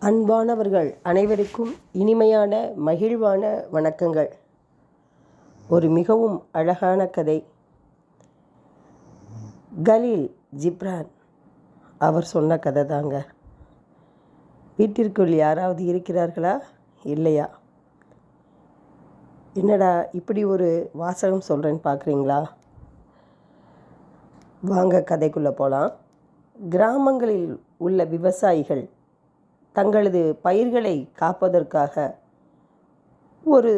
அன்பானவர்கள் அனைவருக்கும் இனிமையான மகிழ்வான வணக்கங்கள். ஒரு மிகவும் அழகான கதை. கலீல் ஜிப்ரான் அவர் சொன்ன கதை தாங்க. வீட்டிற்குள் யாராவது இருக்கிறார்களா? இல்லையா? என்னடா இப்படி ஒரு வாசகம் சொல்கிறேன்னு பார்க்குறீங்களா வாங்க கதைக்குள்ளே போகலாம் கிராமங்களில் உள்ள விவசாயிகள் தங்களது பயிர்களை காப்பதற்காக ஒரு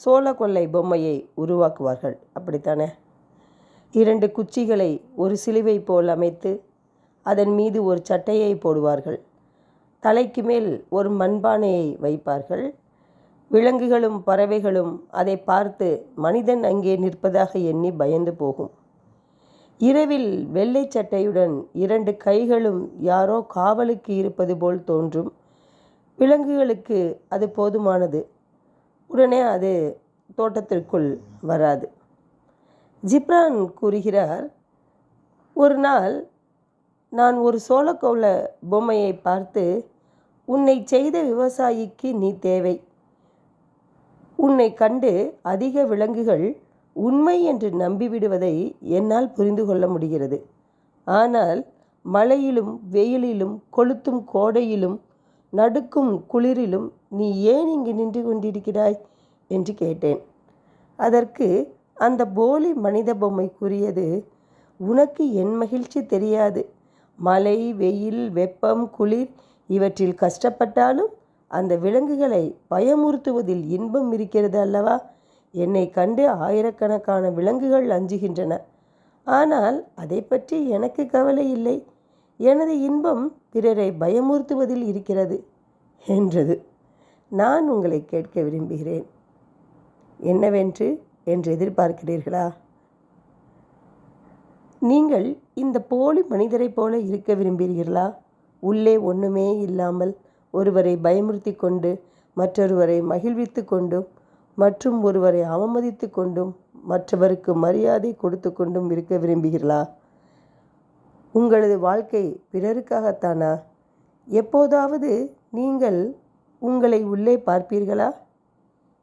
சோள கொள்ளை பொம்மையை உருவாக்குவார்கள். அப்படித்தானே? இரண்டு குச்சிகளை ஒரு சிலுவை போல் அமைத்து அதன் மீது ஒரு சட்டையை போடுவார்கள். தலைக்கு மேல் ஒரு மண்பானையை வைப்பார்கள். விலங்குகளும் பறவைகளும் அதை பார்த்து மனிதன் அங்கே நிற்பதாக எண்ணி பயந்து போகும். இரவில் வெள்ளை சட்டையுடன் இரண்டு கைகளும் யாரோ காவலுக்கு இருப்பது போல் தோன்றும். விலங்குகளுக்கு அது போதுமானது. உடனே அது தோட்டத்திற்குள் வராது. ஜிப்ரான் கூறுகிறார் ஒரு நாள் நான் ஒரு சோளக்கோள பொம்மையை பார்த்து உன்னை செய்த விவசாயிக்கு நீ தேவை. உன்னை கண்டு அதிக விலங்குகள் உண்மை என்று நம்பிவிடுவதை என்னால் புரிந்து கொள்ள முடிகிறது. ஆனால் மழையிலும் வெயிலிலும் கொளுத்தும் கோடையிலும் நடுக்கும் குளிரிலும் நீ ஏன் இங்கு நின்று கொண்டிருக்கிறாய்? என்று கேட்டேன். அதற்கு அந்த போலி மனித பொம்மை கூறியது உனக்கு என் மகிழ்ச்சி தெரியாது. மழை வெயில் வெப்பம் குளிர் இவற்றில் கஷ்டப்பட்டாலும் அந்த விலங்குகளை பயமுறுத்துவதில் இன்பம் இருக்கிறது அல்லவா? என்னை கண்டு ஆயிரக்கணக்கான விலங்குகள் அஞ்சுகின்றன. ஆனால் அதை பற்றி எனக்கு கவலை இல்லை. எனது இன்பம் பிறரை பயமுறுத்துவதில் இருக்கிறது என்றது. நான் உங்களை கேட்க விரும்புகிறேன். என்னவென்று என்று எதிர்பார்க்கிறீர்களா? நீங்கள் இந்த போலி மனிதரைப் போல இருக்க விரும்புகிறீர்களா? உள்ளே ஒன்றுமே இல்லாமல் ஒருவரை பயமுறுத்தி கொண்டு மற்றொருவரை மகிழ்வித்து கொண்டும் மற்றும் ஒருவரை அவமதித்து கொண்டும் மற்றவருக்கு மரியாதை கொடுத்து கொண்டும் இருக்க விரும்புகிறீர்களா? உங்களது வாழ்க்கை பிறருக்காகத்தானா? எப்போதாவது நீங்கள் உங்களை உள்ளே பார்ப்பீர்களா?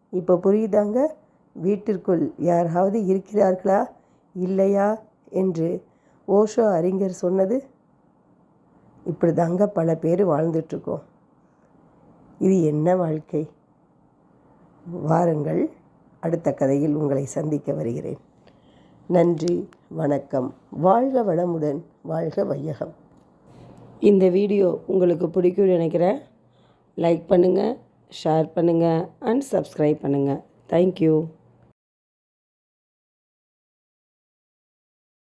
இப்போ புரியுதாங்க? வீட்டிற்குள் யாராவது இருக்கிறார்களா? இல்லையா? என்று ஓஷோ அறிஞர் சொன்னது. இப்படி தாங்க பல பேர் வாழ்ந்துட்டுருக்கோம். இது என்ன வாழ்க்கை? வாருங்கள். அடுத்த கதையில் உங்களை சந்திக்க வருகிறேன். நன்றி வணக்கம். வாழ்க வளமுடன் வாழ்க வையகம். இந்த வீடியோ உங்களுக்கு பிடிக்கும்னு நினைக்கிறேன். லைக் பண்ணுங்கள் ஷேர் பண்ணுங்கள் அண்ட் சப்ஸ்கிரைப் பண்ணுங்கள் தேங்க்யூ